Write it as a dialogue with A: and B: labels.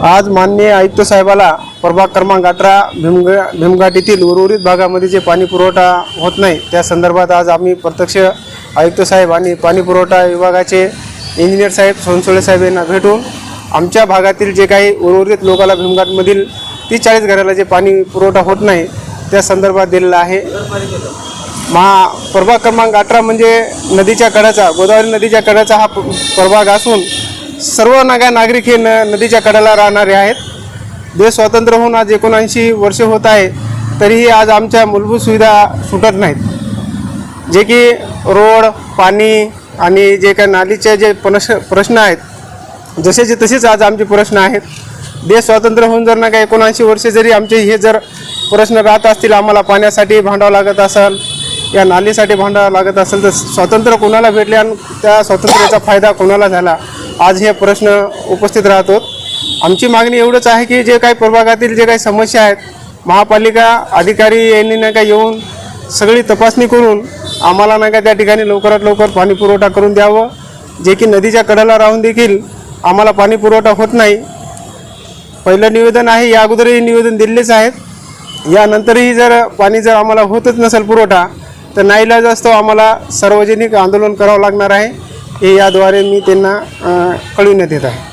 A: आज माननीय आयुक्त साहेबाला प्रभाग क्रमांक अठरा भीमगा भीमघाट येथील उर्वरित भागामध्ये जे पाणी पुरवठा होत नाही त्या संदर्भात आज आम्ही प्रत्यक्ष आयुक्त साहेब आणि पाणी पुरवठा विभागाचे इंजिनियर साहेब सोनसोळे साहेब यांना भेटून आमच्या भागातील जे काही उर्वरित लोकाला भीमघाटमधील तीस चाळीस घराला जे पाणी पुरवठा होत नाही त्या संदर्भात दिलेला आहे. महा प्रभाग क्रमांक अठरा म्हणजे नदीच्या कड्याचा गोदावरी नदीच्या कड्याचा हा प- प्रभाग असून सर्व नागा नागरिक हे न नदीच्या कड्याला राहणारे आहेत. देश स्वातंत्र्य होऊन आज एकोणऐंशी वर्ष होत आहे तरीही आज आमच्या मूलभूत सुविधा सुटत नाहीत. जे की रोड पाणी आणि जे काही नालीचे जे प्रश प्रश्न आहेत जसेचे तसेच आज आमचे प्रश्न आहेत. देश स्वातंत्र्य होऊन जर ना काय एकोणऐंशी वर्षे जरी आमचे हे जर प्रश्न राहत असतील आम्हाला पाण्यासाठी भांडावं लागत असेल या नालीसाठी भांडावं लागत असेल तर स्वातंत्र्य कोणाला भेटले आणि त्या स्वातंत्र्याचा फायदा कोणाला झाला? आज हे प्रश्न उपस्थित राहतो आमची मागणी एवढंच आहे की जे काही प्रभागातील जे काही समस्या आहेत महापालिका अधिकारी यांनी नाही का येऊन सगळी तपासणी करून आम्हाला नाही का त्या ठिकाणी लवकरात लवकर पाणी पुरवठा करून द्यावं. जे की नदीच्या कडाला राहून देखील आम्हाला पाणी पुरवठा होत नाही. पहिलं निवेदन आहे या अगोदरही निवेदन दिलेलेच आहेत. यानंतरही जर पाणी जर आम्हाला होतच नसेल पुरवठा तर नाईलाज असतो आम्हाला सार्वजनिक आंदोलन करावं लागणार आहे. हे याद्वारे मी त्यांना कळविण्यात येत आहे.